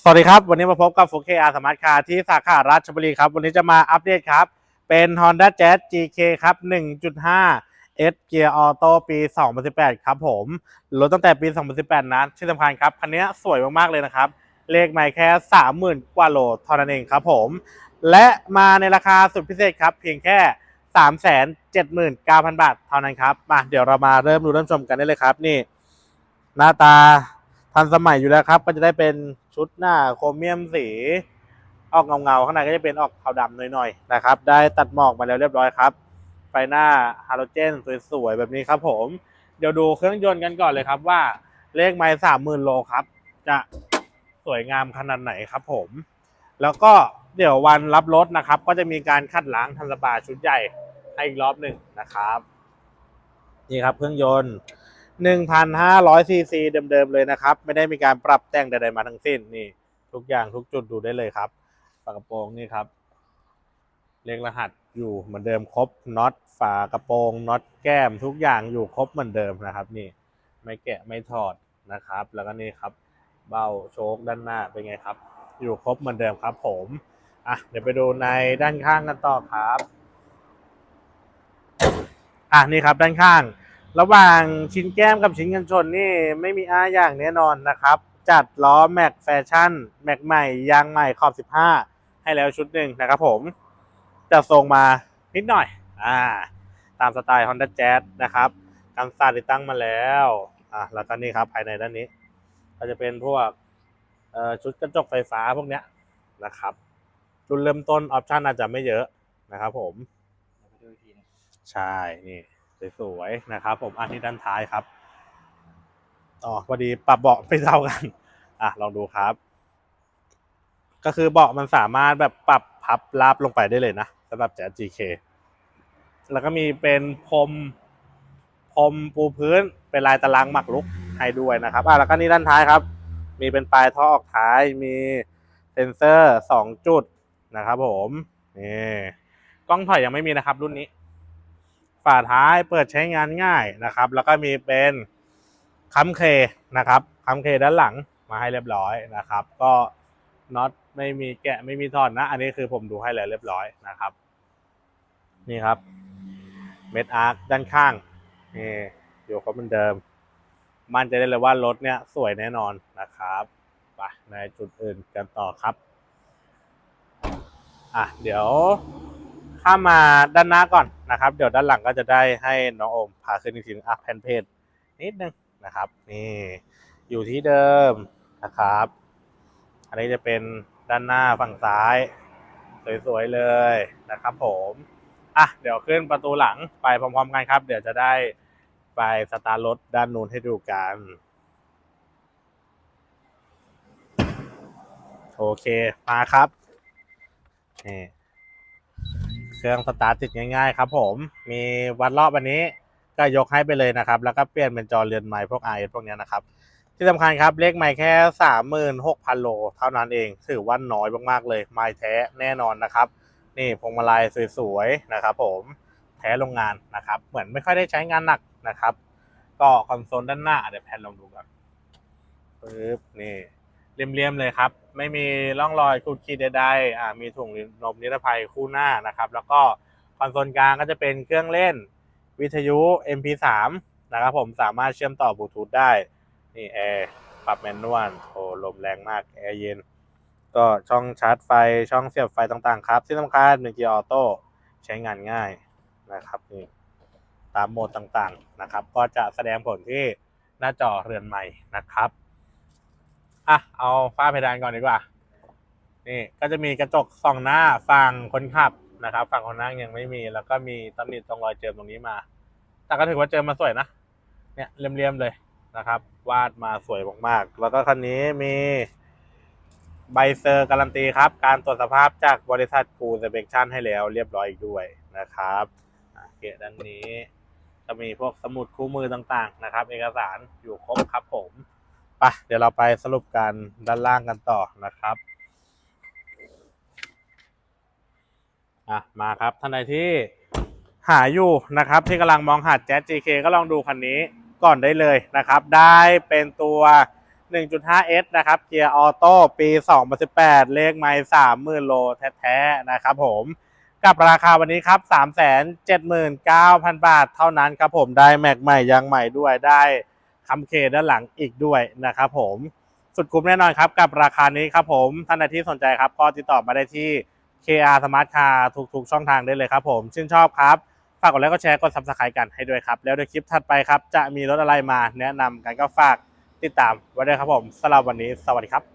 สวัสดีครับ วันนี้มาพบกับ 4KR สมาร์ทคาร์ที่สาขาราชบุรีครับ วันนี้จะมาอัปเดตครับ เป็น Honda Jazz GK ครับ 1.5 S Gear Auto ปี 2018 ครับผมรถตั้งแต่ปี 2018 นะที่สำคัญครับ คันนี้สวยมาก ๆ เลยนะครับ เลขไม่แค่ 30,000 กว่าโลเท่านั้นเองครับผม และมาในราคาสุดพิเศษครับ เพียงแค่ 379,000 บาทเท่านั้นครับมาเดี๋ยวเรามาเริ่มดูเริ่มชมกันได้เลยครับนี่ หน้าตา ทันสมัยอยู่แล้วครับ ก็จะได้เป็นชุดหน้าโครเมียมสี ออกเงาๆข้างในก็จะเป็นออกขาวดำหน่อยๆนะครับ ได้ตัดหมอกมาแล้วเรียบร้อยครับไฟหน้าฮาโลเจนสวยๆแบบนี้ครับผมเดี๋ยวดูเครื่องยนต์กันก่อนเลยครับว่าเลขไม้สามหมื่นโลครับ จะสวยงามขนาดไหนครับผม แล้วก็เดี๋ยววันรับรถนะครับ ก็จะมีการคัดล้างทันสปาชุดใหญ่ให้อีกรอบหนึ่งนะครับ นี่ครับเครื่องยนต์ 1,500ซีซีเดิมๆเลยนะครับ ไม่ได้มีการปรับแต่งใดๆมาทั้งสิ้นนี่ ทุกอย่างทุกจุดดูได้เลยครับฝากระโปรงนี่ครับ เลขรหัสอยู่เหมือนเดิมครบน็อตฝากระโปรงน็อตแก้ม ทุกอย่างอยู่ครบเหมือนเดิมนะครับ นี่ไม่แกะไม่ถอดนะครับ แล้วก็นี่ครับ เบ้าโชคด้านหน้าเป็นไงครับ อยู่ครบเหมือนเดิมครับ ผมอะเดี๋ยวไปดูในด้านข้างกันต่อครับ อะนี่ครับด้านข้าง ระหว่างชิ้นแก้มกับชิ้นกันชนนี่ไม่มีอ้าอย่างแน่นอนนะครับ จัดล้อแม็กแฟชั่น แม็กใหม่ยางใหม่ขอบ 15 ให้แล้วชุดหนึ่งนะครับผมจะทรงมานิดหน่อยอ่าตามสไตล์ Honda Jazz นะครับการสาดติดตั้งมาแล้วอ่าแล้วก็นี่ครับภายในด้านนี้ ก็จะเป็นพวกเอ่อชุดกระจกไฟฟ้าพวกเนี้ยนะครับจุดเริ่มต้นออปชันอาจจะไม่เยอะนะครับผมไปดูอีกทีหนึงใช่ นี่ สวยๆนะครับ ผมอันนี้ด้านท้ายครับอ๋อพอดีปรับเบาะไม่เท่ากัน อะลองดูครับ ก็คือเบาะมันสามารถแบบปรับพับลาบลงไปได้เลยนะสำหรับแจ๊ส GK แล้วก็มีเป็นพรมพรมปูพื้นเป็นลายตารางหมักลุกให้ด้วยนะครับอะแล้วก็นี่ด้านท้ายครับ มีเป็นปลายท่อออกท้ายมีเซนเซอร์สองจุดนะครับ ผมนี่กล้องถอยยังไม่มีนะครับ รุ่นนี้ ฝาท้ายเปิดใช้งานง่ายนะครับ แล้วก็มีเป็นคัมเคนะครับคัมเคด้านหลังมาให้เรียบร้อยนะครับ ก็น็อตไม่มีแกะไม่มีถอดนะ อันนี้คือผมดูให้แล้วเรียบร้อยนะครับ นี่ครับเม็ดอาร์คด้านข้างนี่อยู่ครบเหมือนเดิม มั่นใจได้เลยว่ารถเนี่ยสวยแน่นอนนะครับไปในจุดอื่นกันต่อครับ อะเดี๋ยว ข้ามาด้านหน้าก่อนนะครับ เดี๋ยวด้านหลังก็จะได้ให้น้องโอมพาขึ้นอีกทีอะแผ่นเพจนิดนึงนะครับ นี่อยู่ที่เดิมนะครับ อันนี้จะเป็นด้านหน้าฝั่งซ้าย สวยๆเลยนะครับผมอะเดี๋ยวขึ้นประตูหลังไปพร้อมๆกันครับ เดี๋ยวจะได้ไปสตาร์รถด้านนู้นให้ดูกันโอเคมาครับนี่ เครื่องสตาร์ทติดง่ายๆครับผมมีวัดรอบอันนี้ก็ยกให้ไปเลยนะครับ แล้วก็เปลี่ยนเป็นจอเรือนไม้พวก RS พวกเนี้ยนะครับ ที่สำคัญครับเลขไม้แค่สามหมื่นหกพันโลเท่านั้นเองถือว่าน้อยมากๆเลยไม้แท้แน่นอนนะครับ นี่พวงมาลัยสวยๆนะครับ ผมแท้โรงงานนะครับ เหมือนไม่ค่อยได้ใช้งานหนักนะครับ ก็คอนโซลด้านหน้าเดี๋ยวแพนลองดูก่อนปึ๊บนี่ เรียมๆเลยครับ ไม่มีร่องรอยขูดขีดใดๆอ่ามีถุงลมนิรภัยคู่หน้านะครับ แล้วก็คอนโซลกลางก็จะเป็นเครื่องเล่นวิทยุ MP3 นะครับผมสามารถเชื่อมต่อบลูทูธได้ นี่แอร์ปรับแมนนวลโอ้ลมแรงมากแอร์เย็น ก็ช่องชาร์จไฟช่องเสียบไฟต่างๆครับที่สำคัญเป็นเกียร์ออโต้ใช้งานง่ายนะครับนี่ตามโหมดต่างๆนะครับ ก็จะแสดงผลที่หน้าจอเรือนใหม่นะครับ อะเอาฝ้าเพดานก่อนดีกว่า นี่ก็จะมีกระจกส่องหน้าฝั่งคนขับนะครับ ฝั่งคนนั่งยังไม่มี แล้วก็มีตำหนิตรงรอยเจิมตรงนี้มา แต่ก็ถือว่าเจิมมาสวยนะ เนี่ยเรียมๆเลยนะครับ วาดมาสวยมากๆ แล้วก็คันนี้มีใบเซอร์การันตีครับ การตรวจสภาพจากบริษัทกูเซเบคชั่นให้แล้วเรียบร้อยอีกด้วยนะครับอะเกะด้านนี้จะมีพวกสมุดคู่มือต่างๆนะครับ เอกสารอยู่ครบครับผม ไปเดี๋ยวเราไปสรุปกันด้านล่างกันต่อนะครับอะมาครับท่านใดที่หาอยู่นะครับ ที่กำลังมองหาแจ๊ส GK ก็ลองดูคันนี้ก่อนได้เลยนะครับ ได้เป็นตัว 1.5S นะครับ เกียร์ออโต้ปี 2018 เลขไมล์30,000 โลแท้ๆนะครับผมกับราคาวันนี้ครับ 379,000 บาทเท่านั้นครับผมได้แม็กใหม่ยางใหม่ด้วยได้ คำเคด้านหลังอีกด้วยนะครับผมสุดคุ้มแน่นอนครับกับราคานี้ครับผมท่านใดที่สนใจครับก็ติดต่อมาได้ที่ KR Smart Car ทุกๆช่องทางได้เลยครับผมชื่นชอบครับฝากกดไลค์กดแชร์กด subscribe กันให้ด้วยครับ แล้วในคลิปถัดไปครับ จะมีรถอะไรมาแนะนำกันก็ฝากติดตามไว้ด้วยครับผมสำหรับวันนี้สวัสดีครับ